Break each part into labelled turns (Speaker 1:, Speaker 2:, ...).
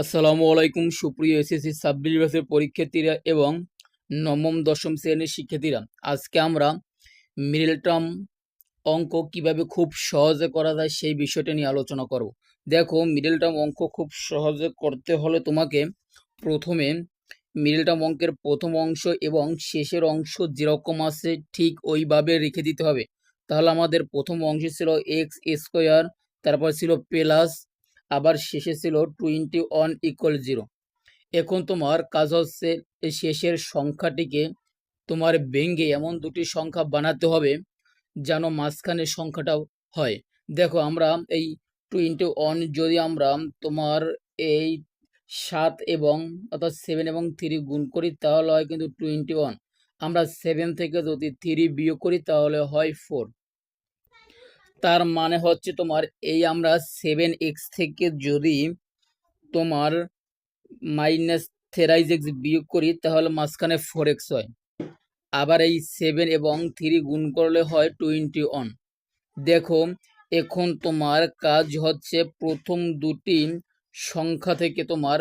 Speaker 1: আসসালামু আলাইকুম, সুপ্রিয় এসএসসি ছাব্বিশ পরীক্ষার্থীরা এবং নবম, দশম শ্রেণির শিক্ষার্থীরা। আজকে আমরা মিডল টার্ম অঙ্ক কীভাবে খুব সহজে করা যায় সেই বিষয়টা নিয়ে আলোচনা করব। দেখো মিডল টার্ম অঙ্ক খুব সহজে করতে হলে তোমাকে প্রথমে মিডল টার্ম অঙ্কের প্রথম অংশ এবং শেষের অংশ যেরকম আছে ঠিক ওইভাবে রেখে দিতে হবে। তাহলে আমাদের প্রথম অংশ ছিল এক্স স্কোয়ার তারপর ছিল প্লাস আবার শেষে ছিল টোয়েন্টি ওয়ান ইকুয়াল জিরো এখন তোমার কাজ হচ্ছে শেষের সংখ্যাটিকে তোমার ভেঙ্গে এমন দুটি সংখ্যা বানাতে হবে যেন মাঝখানের সংখ্যাটাও হয়। দেখো আমরা এই টোয়েন্টি ওয়ান যদি আমরা তোমার এই সাত এবং অর্থাৎ সেভেন এবং থ্রি গুণ করি তাহলে হয় কিন্তু টোয়েন্টি ওয়ান আমরা সেভেন থেকে যদি থ্রি বিয়োগ করি তাহলে হয় ফোর তার মানে হচ্ছে তোমার এই আমরা সেভেন এক্স থেকে যদি তোমার মাইনাস থেরাইজ এক্স বিয়োগ করি, তাহলে মাঝখানে ফোর এক্স হয়। আবার এই সেভেন এবং থ্রি গুণ করলে হয় টোয়েন্টি ওয়ান দেখো, এখন তোমার কাজ হচ্ছে প্রথম দুটি সংখ্যা থেকে তোমার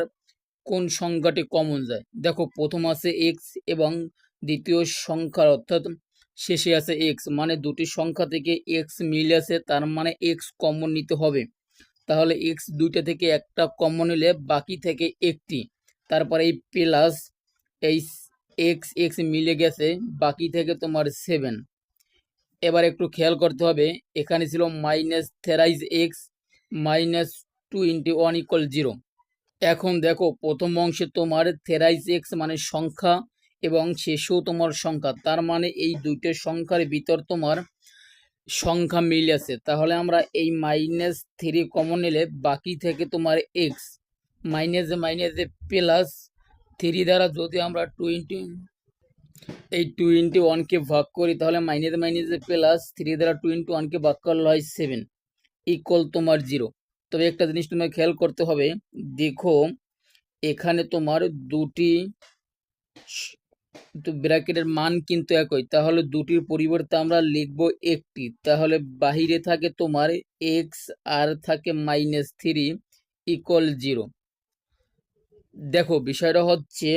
Speaker 1: কোন সংখ্যাটি কমন যায়। দেখো, প্রথম আছে এক্স এবং দ্বিতীয় সংখ্যার অর্থাৎ শেষে আছে এক্স মানে দুটি সংখ্যা থেকে এক্স মিলে আছে, তার মানে এক্স কমন নিতে হবে। তাহলে এক্স দুইটা থেকে একটা কমন নিলে বাকি থেকে একটি। তারপরে এই প্লাস এই এক্স এক্স মিলে গেছে, বাকি থেকে তোমার সেভেন এবার একটু খেয়াল করতে হবে, এখানে ছিল minus there's x minus two into one equal zero এখন দেখো, প্রথম অংশে তোমার থেরাইজ এক্স মানে সংখ্যা এবং শেষেও তোমার সংখ্যা। তার মানে এই দুইটা সংখ্যার ভিতর তোমার সংখ্যা মিল আছে। তাহলে আমরা এই মাইনাস থ্রি কমন নিলে বাকি থেকে তোমার এক্স মাইনাসে মাইনাসে প্লাস থ্রি দ্বারা যদি আমরা টোয়েন্টি এই টোয়েন্টি ওয়ানকে ভাগ করি, তাহলে মাইনাসে মাইনাসে প্লাস থ্রি দ্বারা টোয়েন্টি ওয়ানকে ভাগ করলে হয় সেভেন ইকুয়াল তোমার জিরো তবে একটা জিনিস তোমার খেয়াল করতে হবে, দেখো, এখানে তোমার দুটি তো ব্র্যাকেটের মান কিন্তু একই। তাহলে দুটির পরিবর্তে আমরা লিখব একটি। তাহলে বাহিরে থাকে তোমার এক্স আর থাকে মাইনাস থ্রি ইকুয়াল জিরো দেখো, বিষয়টা হচ্ছে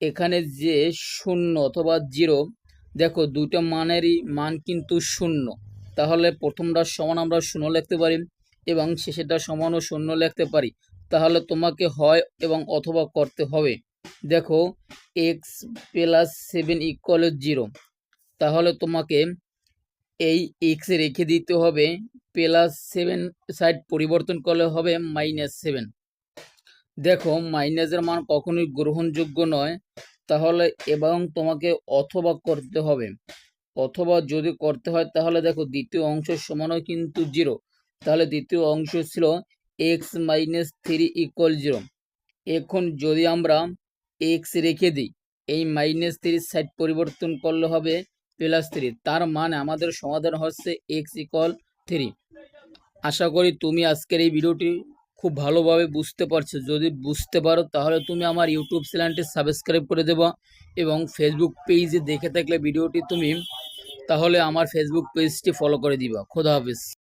Speaker 1: এখানে যে শূন্য অথবা জিরো দেখো দুটো মানেরই মান কিন্তু শূন্য। তাহলে প্রথমটা সমান আমরা শূন্য লিখতে পারি এবং শেষেরটা সমানও শূন্য লিখতে পারি। তাহলে তোমাকে হয় এবং অথবা করতে হবে। দেখো x plus seven equal zero তাহলে তোমাকে এই এক্স রেখে দিতে হবে প্লাস সেভেন সাইড পরিবর্তন করলে হবে মাইনাস সেভেন দেখো মাইনাসের মান কখনোই গ্রহণযোগ্য নয়। তাহলে এবং তোমাকে অথবা করতে হবে। অথবা যদি করতে হয়, তাহলে দেখো, দ্বিতীয় অংশ সমানও কিন্তু জিরো তাহলে দ্বিতীয় অংশ ছিল x minus three equal zero এখন যদি আমরা এক্স রেখে দিই। এই মাইনাস থ্রি সাইড পরিবর্তন করলে হবে প্লাস থ্রি তার মানে আমাদের সমাধান হচ্ছে এক্স ইকুয়াল থ্রি আশা করি তুমি আজকের এই ভিডিওটি খুব ভালোভাবে বুঝতে পারছ। যদি বুঝতে পারো, তাহলে তুমি আমার ইউটিউব চ্যানেলটি সাবস্ক্রাইব করে দেবো এবং ফেসবুক পেজে দেখে থাকলে ভিডিওটি তুমি, তাহলে আমার ফেসবুক পেজটি ফলো করে দিবা। খোদা হাফিজ।